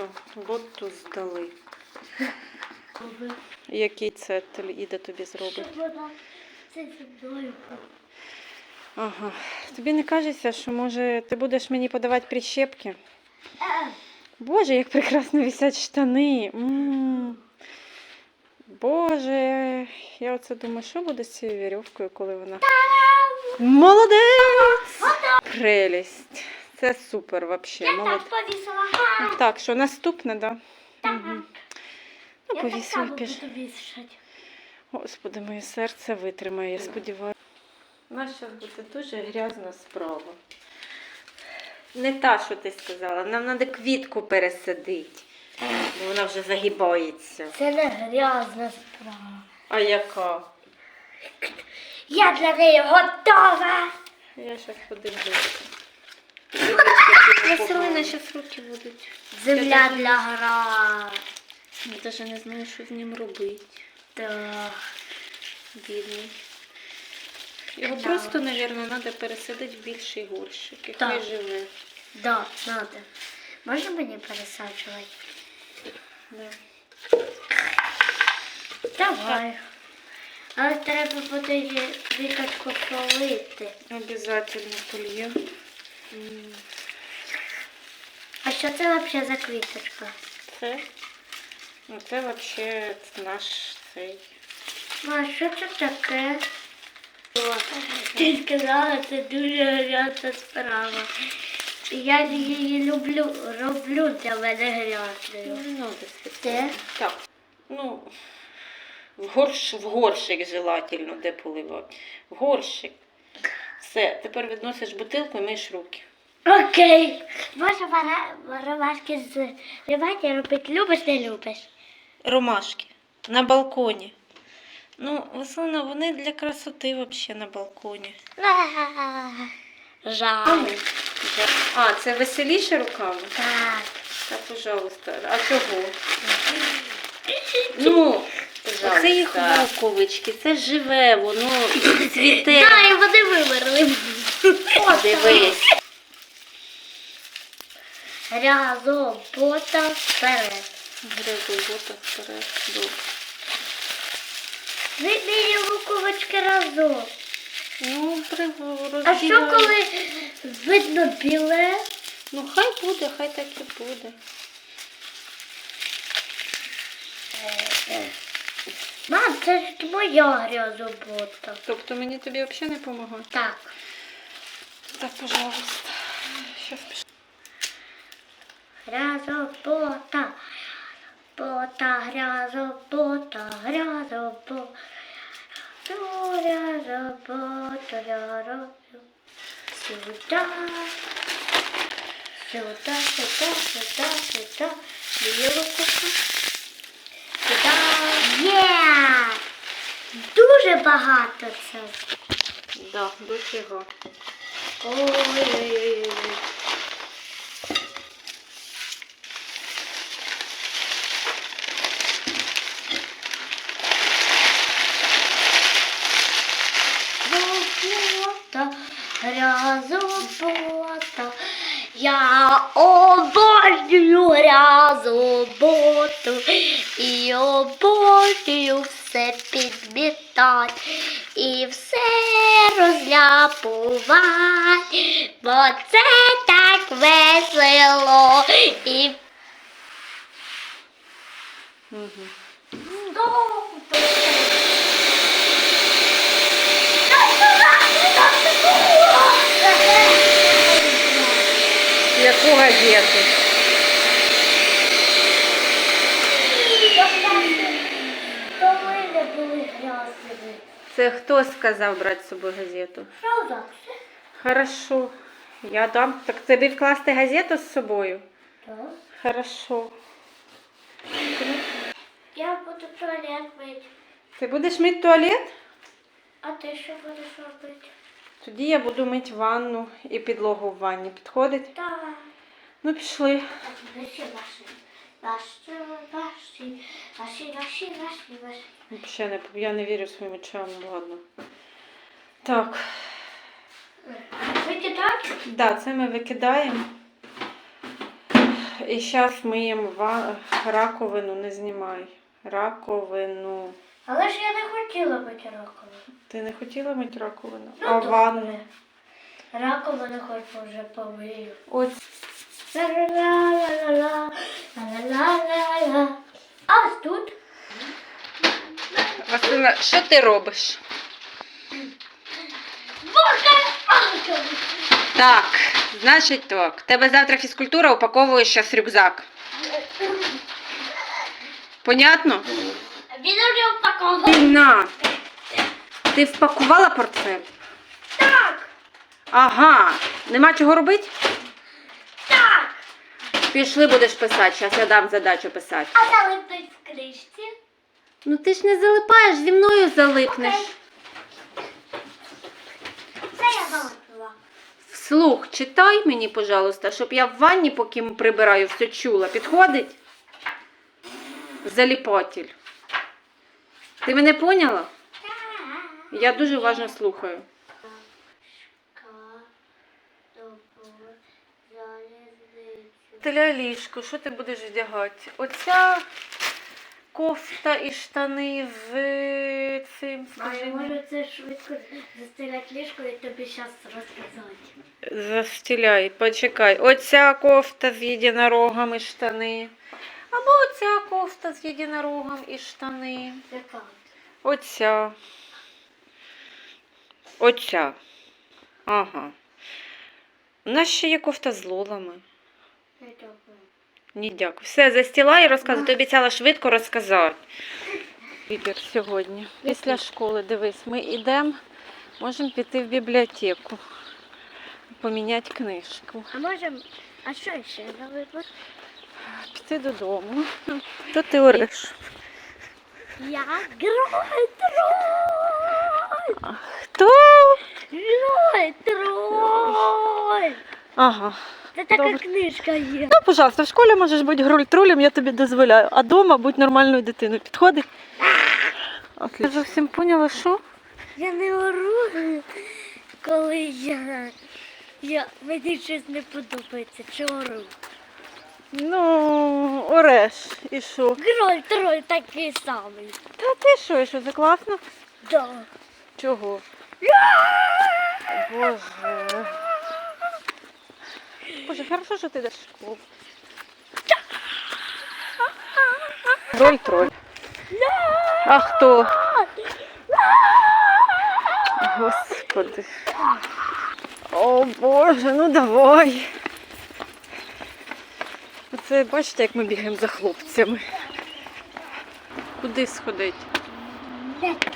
Все, лотту здали. Який це Іда тобі зробить? Ага. Тобі не кажеться, що може ти будеш мені подавати прищепки? Е, Боже, як прекрасно висять штани. м Боже, я оце думаю, що буде з цією вірьовкою, коли вона. Молодець! Прелість. Це супер вообще. Я так повісила. Так, що наступне, да? Так. Мгм. Ну, повісила піш. Господи, моє серце витримає, я сподіваюся. У нас зараз буде дуже грязна справа. Не та, що ти сказала, нам треба квітку пересадити, бо вона вже загибається. Це не грязна справа. А яка? Я для неї готова. Я зараз подивлюся. Василина, зараз руки будуть. Земля для гра. Я навіть не знаю, що з ним робити. Так. Бідний. Його Да. просто, мабуть, треба пересадити в більший горщик. І хай Так. живе. Да, надо. Можна мені пересаджувати? Да. Давай. Але треба буде її квіточку полити. Обязательно польє. А що це взагалі за квіточка? Це? Ну, це взагалі наш цей. Ну, а що це таке? Ти сказала, це дуже грязна справа. Я її люблю, роблю для мене грязною. Де? Так. Ну, в, горш, в горщик желательно, де поливати. В горщик. Все, тепер відносиш бутилку і миєш руки. Окей. Може вара- ромашки з риваті робити любиш, не любиш? Ромашки. На балконі. Ну, Василина, вони для красоти взагалі на балконі. Жаль. А, це веселіше руками? Так. Та, пожалуйста. А чого? Ну, це їх буковички, це живе, воно цвіте. Да, і вони вимерли. Дивись. Разом пота вперед. Грязобота вперед. Добре. Вибій луковички разом. Ну, при А що коли видно біле? Ну, хай буде, хай так і буде. Мам, це ж моя грязобота. Тобто мені тобі взагалі не допомагає? Так. Так, пожалуйста. Щас пішло. Грязобота. Бота, грязобота, грязобота. Грязобота, грязобота. Сюда. Сюда, сюда, сюда, сюда. Білу куку. Є! Дуже багато це. Да, дофіга. Ой-ой-ой. Робота, грязобота, я обожнюю грязоботу і обожнюю все підмітати і все розляпувати, бо це так весело і Угу. Яку газету? То ми не були грязні. Це хто сказав брати з собою газету? Хорошо. Я дам. Так тобі вкласти газету з собою? Так. Хорошо. Я буду туалет мити. Ти будеш мити туалет? А ти що будеш робити? Тоді я буду мити ванну і підлогу в ванні. Підходить? Так. Ну, пішли. Наші, наші, Взагалі не, я не вірю своїм очам, ну ладно. Так, Викидати? да, це ми викидаємо. І зараз миємо ва... раковину, не знімай. Раковину. Але ж я не хотіла бути раковину. Ти не хотіла мити раковину? Ну, а добре. ванну? Раковину хоч вже помию. Ось. А ось тут Василина, що ти робиш? Так, значить так. Тебе завтра фізкультура упаковуєш зараз рюкзак. Понятно? Він вже упакований. На. Ти впакувала портфель? Так, Ага. Нема чого робити? Пішли будеш писати, зараз я дам задачу писати. А залипнуть в кришці. Ну ти ж не залипаєш, зі мною залипнеш. Це я залипила. Вслух читай мені, пожалуйста, щоб я в ванні, поки прибираю, все чула. Підходить? Заліпатель. Ти мене поняла? Я дуже уважно слухаю. Теля ліжко, що ти будеш вдягати? Оця кофта і штани з цим. скажи Маю, мені. може це швидко застеляти ліжко і тобі зараз розказати. Застіляй, почекай. Оця кофта з єдинорогом і штани. Або оця кофта з єдинорогом і штани. Яка? Оця. Оця. Ага. У нас ще є кофта з лолами. Не дякую. Ні, дякую. Все, застілай і розказуй. Ти обіцяла швидко розказати. Вибір сьогодні. Після школи, дивись, ми йдемо, можемо піти в бібліотеку, поміняти книжку. А можемо, а що ще залипла? Піти додому. То ти ореш. Я герой троль! Хто? Герой троль! Ага. Це така Добре. книжка є. Ну, пожалуйста, в школі можеш бути гроль тролем, я тобі дозволяю. А вдома будь нормальною дитиною. Підходить? Отлично. Я зовсім поняла, що? Я не ору, коли я, я мені щось не подобається. Чи ору? Ну, ореш. І що? Герой троль такий самий. Та ти що, і що, це класно? Да. Чого? Боже. Боже, хорошо, що ти в школу. Троль троль. А хто? Господи. О Боже, ну давай. Оце бачите, як ми бігаємо за хлопцями. Куди сходить? Нетто.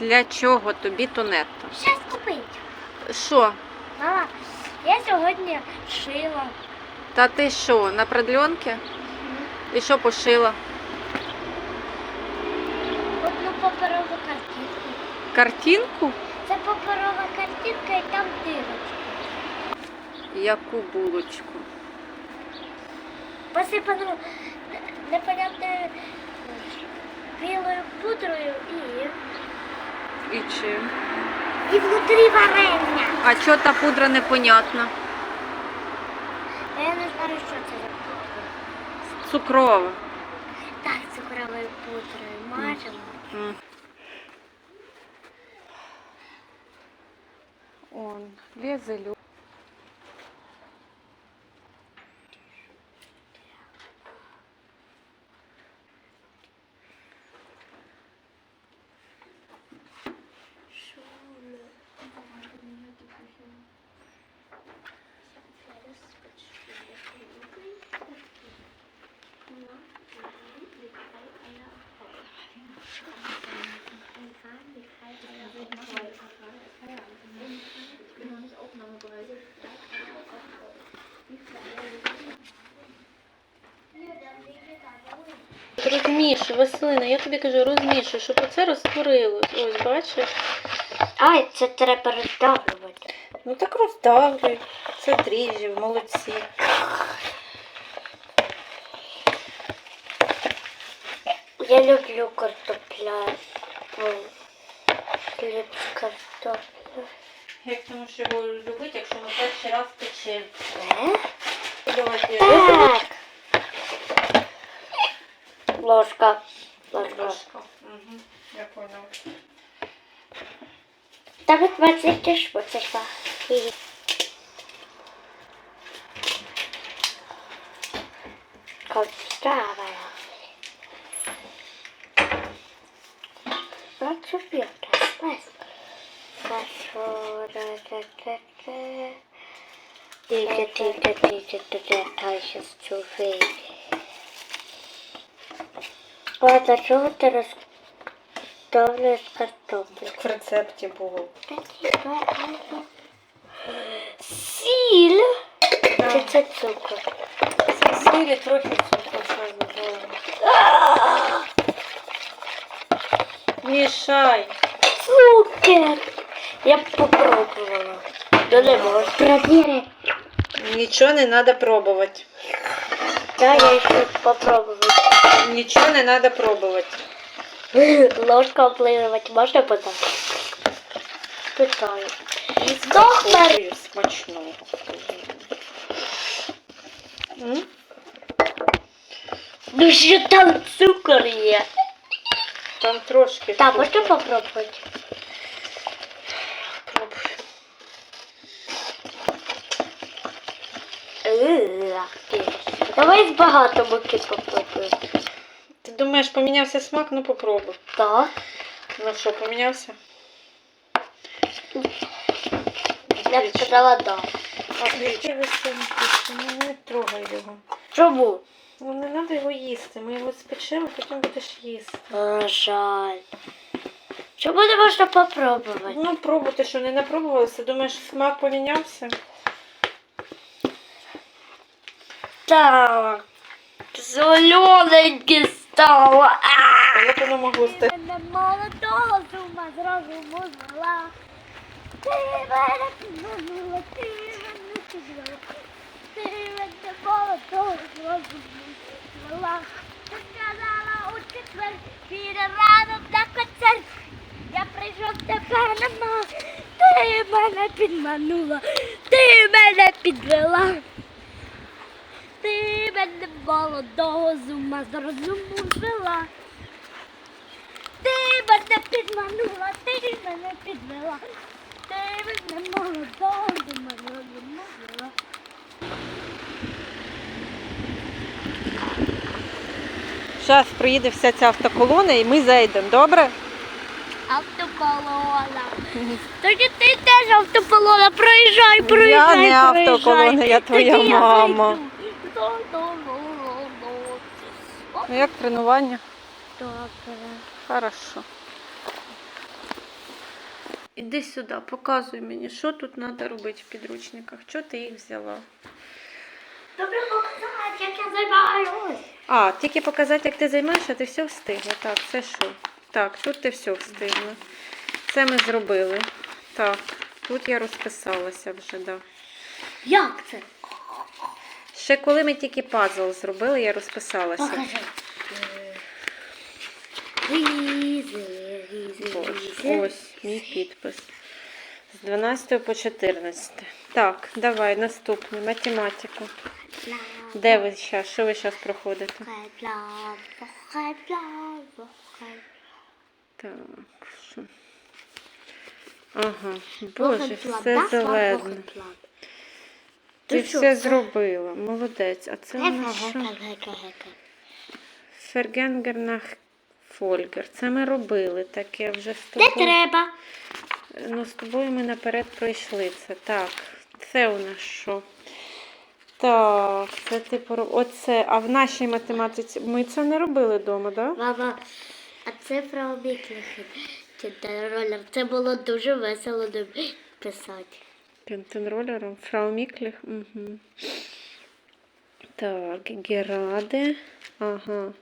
Для чого тобі то нетто? Щас купить. Що? Мама, я сьогодні шила. Та ти що, на продльонки? І що пошила? Одну паперову картинку. Картинку? Це паперова картинка і там дирочка. Яку булочку? Посипану непонятною білою пудрою і, І чим? І внутрі варення. А чого та пудра непонятна? А я не знаю, що це за пудра. Цукрова. Так, цукровою пудрою мажемо. Он, лезе Розмішуй, Василина, я тобі кажу, розмішуй, щоб оце розтворилось. Ось, бачиш? Ай, це треба роздавлювати. Ну так роздавлюй. Це дріжджі, молодці. Я люблю картопля. Люблю картоплю. Як тому що його любити, якщо ми перший раз печемо. Е? Давайте Так. Ложка. Ложка. Ложка. Угу. Я поняла. Damit man sich die Schmutze macht. Kommt dabei Was probiert das? Was? Was wurde Diese, diese, diese, der Teich ist zu wenig. Вот, а чего ты расставляешь картофель? В рецепті було. Сіль. Чи це цукор? Сілі трохи цукру ще додаємо. Мішай. Цукер. Я б попробувала. Ну не можу. Провіри. Нічого не треба пробувати. Да, я ще попробую. Нічого не треба пробувати. Ложка обливати можна потім? Питаю. Доктор. Ой, смачно. Ну що там цукор є? Там трошки. Так, можна попробувати? Давай з багато муки попробуємо. Ти думаєш, помінявся смак? Ну попробуй. Так. Ну що, помінявся? Я б сказала да. Отлично. Не трогай його. Чому? Ну не треба його їсти. Ми його спечемо, потім будеш їсти. А, жаль. Чому не можна попробувати? Ну пробуй, ти що не напробувалася? Думаєш, смак помінявся? Так. Зелененьке стало. А як воно могло стати? Мене молодого з ума з розуму звела. Ти мене підманула, ти мене підвела. Ти мене молодого з розуму звела. Ти сказала у четвер, піде рано на концерт. Я прийшов тебе нема. Ти мене підманула, ти мене підвела. Ти мене молодого з розуму звела. Ти мене підманула, ти мене підвела. Ти мене молодого з ума з розуму звела. Зараз приїде вся ця автоколона і ми зайдемо, добре? Автополона. Тоді ти теж автополона, проїжджай, проїжджай, Я не проїжджай. автополона, я твоя Тоді я мама. зайду. Ло-ло-ло-ло-ло. Ну як тренування? Добре. Хорошо. Іди сюди, показуй мені, що тут треба робити в підручниках. Чого ти їх взяла? Добре показати, як я займаюсь. А, тільки показати, як ти займаєшся, ти все встигла. Так, це що? Так, тут ти все встигла. Це ми зробили. Так, тут я розписалася вже, да. Як це? Ще коли ми тільки пазл зробили, я розписалася. Покажи. Ось, ось мій підпис. З 12 по 14. Так, давай, наступний. Математика. Де ви зараз? Що ви зараз проходите? Так? Ага, боже, Боже, все зелено. Ти все зробила, молодець. А це у нас що? Фергенгернах Фольгер. Це ми робили таке вже з Не тобою. треба. Ну, з тобою ми наперед пройшли це. Так, це у нас що? Так, це ти пороб... Оце, а в нашій математиці ми це не робили вдома, так? Да? Мама, а це про обіклихи. Це було дуже весело писати. Кентенролером, Фрау Мікліх. Угу. Так, Гераде. Ага.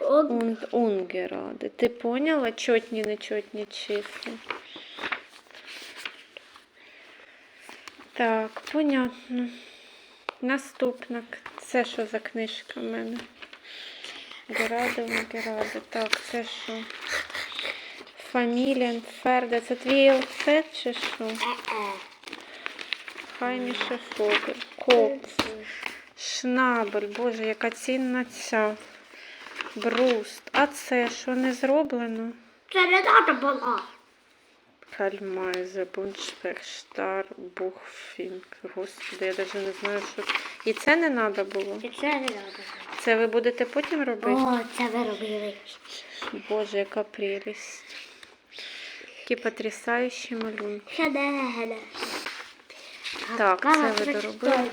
Und Ungerade. Ти поняла чотні, нечотні числа? Так, понятно. Наступна. Це що за книжка в мене? Гераде, Унгераде. Так, це що? Фамілія, Ферде. Це твій алфавіт чи що? Хайміше Фогель. Кокс. Шнабель. Боже, яка цінна ця. Бруст. А це що не зроблено? Це не треба було. Кальмайзе, Буншпех, Штар, Бухфінг. Господи, я навіть не знаю, що. І це не треба було. І це не треба. Це ви будете потім робити? О, це ви робили. Боже, яка прелість. Які потрясаючі малюнки. Шедевр. Так, це ви доробили.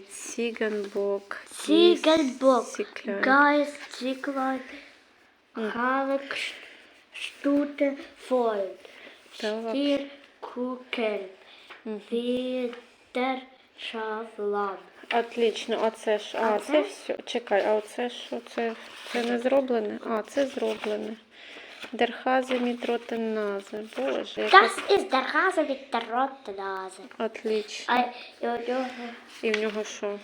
Ціганбок, Зiegelbock, Сіклян. Geist, Sieglein, Halek, Stute, Volk, Так. Stier, Kuchen, Wider, Отлично, а це ж. А, А це це? все. Чекай, а оце що? Це, це не зроблене? А, це зроблене. Дерхазе мідротеназе. Боже, яка Das ist der Hase mit der roten Nase. отлично. Ein, ja, ja, І в нього що?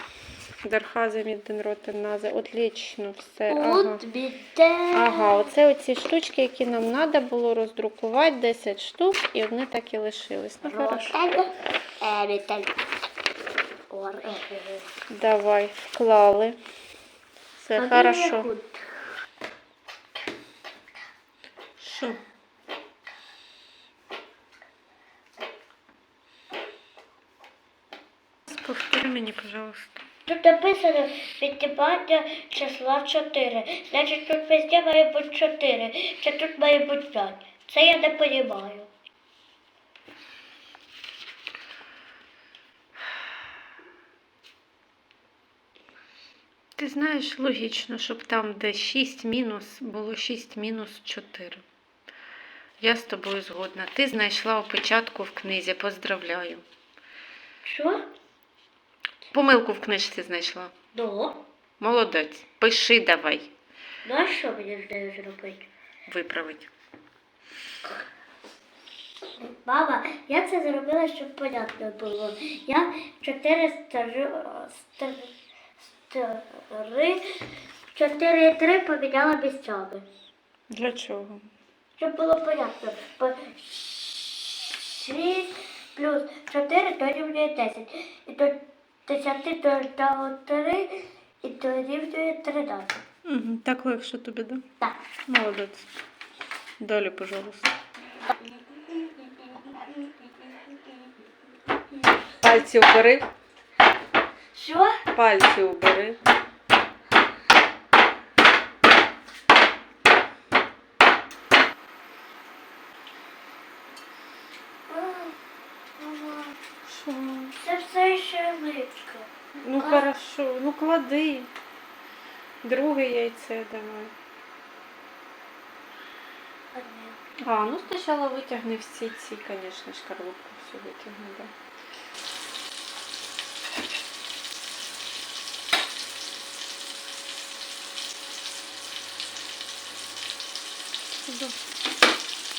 Дерхазе мідротеназе. Отлично, все. Ага. Und mit der... Ага, оце оці штучки, які нам треба було роздрукувати, 10 штук, і вони так і лишились. Ну, хорошо. Ohr, äh, äh, Давай, вклали. Все, äh. хорошо. Мені, пожалуйста. Тут написано відтібання числа 4. Значить тут везде має бути 4. Чи тут має бути 5. Це я не розумію. Ти знаєш, логічно, щоб там, де 6 мінус, було 6 мінус 4. Я з тобою згодна. Ти знайшла опечатку в книзі, поздравляю. Що? Помилку в книжці знайшла. Ну, Молодець. Пиши давай. ну а що мені з нею зробити? Виправить. Мама, я це зробила, щоб понятно було. Я 4 стари, стари, стари 4 і 3 поміняла місцями. Для чого? Щоб було понятно. По 6 плюс 4 дорівнює 10. І до 10 додав 3 і дорівнює 13. Угу, так легше тобі, да? Так. Молодець. Далі, пожалуйста. Пальці убери. Що? Пальці убери. Що? Це липка. Ну хорошо, ну клади. Друге яйце давай. А, ну спочатку витягни всі ці, звісно, шкарлупку всю витягни, да.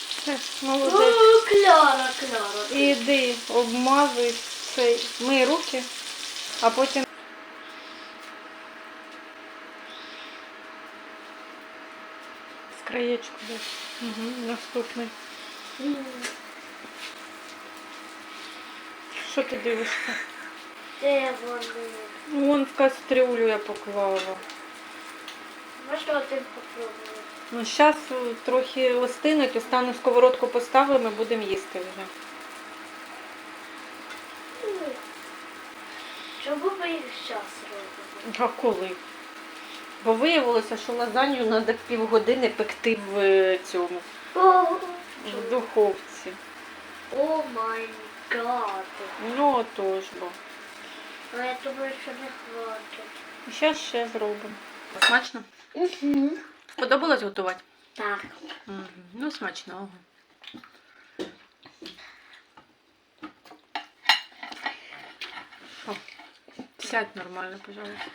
Все, молодець. Ну, Кляра, Кляра. Іди, обмазуй цей, мий руки, а потім. З краєчку десь. Угу, наступний. Що ти дивишся? Де вони? Вон в кастрюлю я поклала. Можна один попробувати? Ну, зараз трохи остинуть, останню сковородку поставимо і будемо їсти вже. Чому ми їх зараз робимо? А коли? Бо виявилося, що лазанью треба півгодини пекти в е, цьому, О, в духовці. о май гад. Ну, отож бо. А я думаю, що не хватить. Зараз ще зробимо. Смачно? Угу. Сподобалось готувати? Так. Угу. Ну, смачного. О, Сядь нормально, пожалуйста.